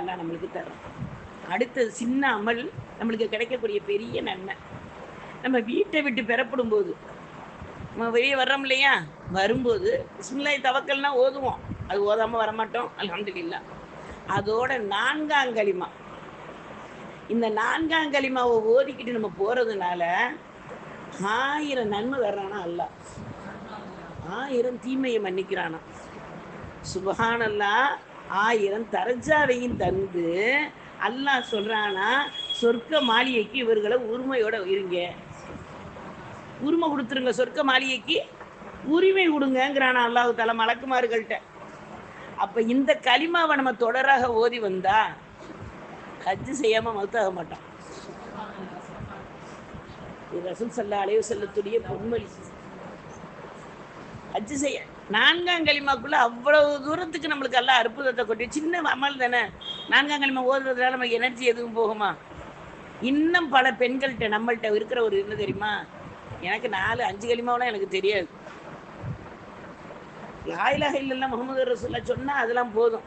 அல்லா நம்மளுக்கு தரும். அடுத்தது சின்ன அமல் நம்மளுக்கு கிடைக்கக்கூடிய பெரிய நன்மை. நம்ம வீட்டை விட்டு பெறப்படும் போது நம்ம வெளியே வர்றோம் இல்லையா? வரும்போது பிஸ்மில்லாஹி தவக்கல்னா ஓதுவோம். அது ஓதாமல் வரமாட்டோம். அலமதுல்லா அதோட நான்காம் களிமா. இந்த நான்காம் களிமாவை ஓதிக்கிட்டு நம்ம போகிறதுனால ஆயிரம் நன்மை வர்றானா அல்ல. ஆயிரம் தீமையை மன்னிக்கிறானா. சுபஹானல்லா ஆயிரம் தரஜாவையும் தந்து அல்லாஹ் சொல்கிறானா சொர்க்க மாளிகைக்கு இவர்களை உரிமையோட இருங்க. உரிமை கொடுத்துருங்க சொர்க்க மாளிகைக்கு. உரிமை கொடுங்கிறானா அல்லாஹு தலை மலக்குமார்கள்ட்ட. அப்போ இந்த களிமாவை நம்ம தொடராக ஓதி வந்தா ஹஜ்ஜு செய்யாமல் மௌத்தாக மாட்டோம் ரசூல் சல்லா அலைய செல்லத்துடைய பொன்மொழி. ஹஜ்ஜு செய்ய. நான்காம் களிமாக்குள்ளே அவ்வளவு தூரத்துக்கு நம்மளுக்கு எல்லாம் அற்புதத்தை கொட்டி சின்ன அமல் தானே? நான்காம் களிமா ஓதுறதுனால நமக்கு எனர்ஜி எதுவும் போகுமா? இன்னும் பல பெண்கள்கிட்ட நம்மள்கிட்ட இருக்கிற ஒரு என்ன தெரியுமா? எனக்கு நாலு அஞ்சு கலிமாவெலாம் எனக்கு தெரியாது. லாயிலாக இல்லைன்னா முகமது ரசூல்லா சொன்னால் அதெல்லாம் போதும்.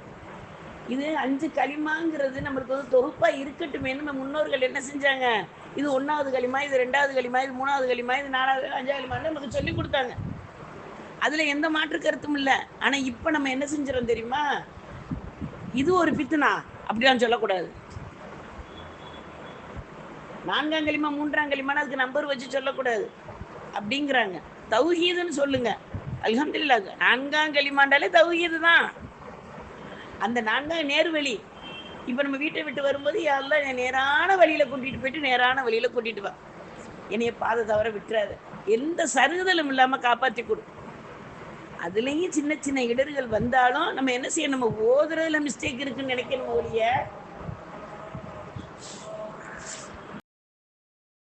இது அஞ்சு களிமாங்கிறது நம்மளுக்கு வந்து தொகுப்பாக இருக்கட்டுமேனு நம்ம முன்னோர்கள் என்ன செஞ்சாங்க? இது ஒன்றாவது களிமா இது ரெண்டாவது களிமா இது மூணாவது களிமா இது நாலாவது அஞ்சாவது களிமான்னு நமக்கு சொல்லி கொடுத்தாங்க. அதுல எந்த மாற்று கருத்தும் இல்லை. ஆனா இப்ப நம்ம என்ன செஞ்சிடறோம் தெரியுமா? இது ஒரு பித்துனா அப்படிலாம் சொல்லக்கூடாது. நான்காம் களிமா மூன்றாம் களிமான அதுக்கு நம்பர் வச்சு சொல்லக்கூடாது. அப்படிங்கிறாங்க. தௌஹீதுன்னு சொல்லுங்க. அலமதுல்லா நான்காம் களிமாண்டாலே தௌஹீது தான். அந்த நான்காம் நேர்வழி. இப்போ நம்ம வீட்டை விட்டு வரும்போது யாரெல்லாம் நேரான வழியில கூட்டிட்டு போயிட்டு நேரான வழியில கூட்டிட்டு வா. என்னைய பாதை தவிர விட்டுறாது. எந்த சருகுதலும் இல்லாம காப்பாத்தி கொடு. அதுலேயும் சின்ன சின்ன இடர்கள் வந்தாலும் நம்ம என்ன செய்யணும்? நம்ம ஓதுறதுல மிஸ்டேக் இருக்குன்னு நினைக்கணும் ஒழிய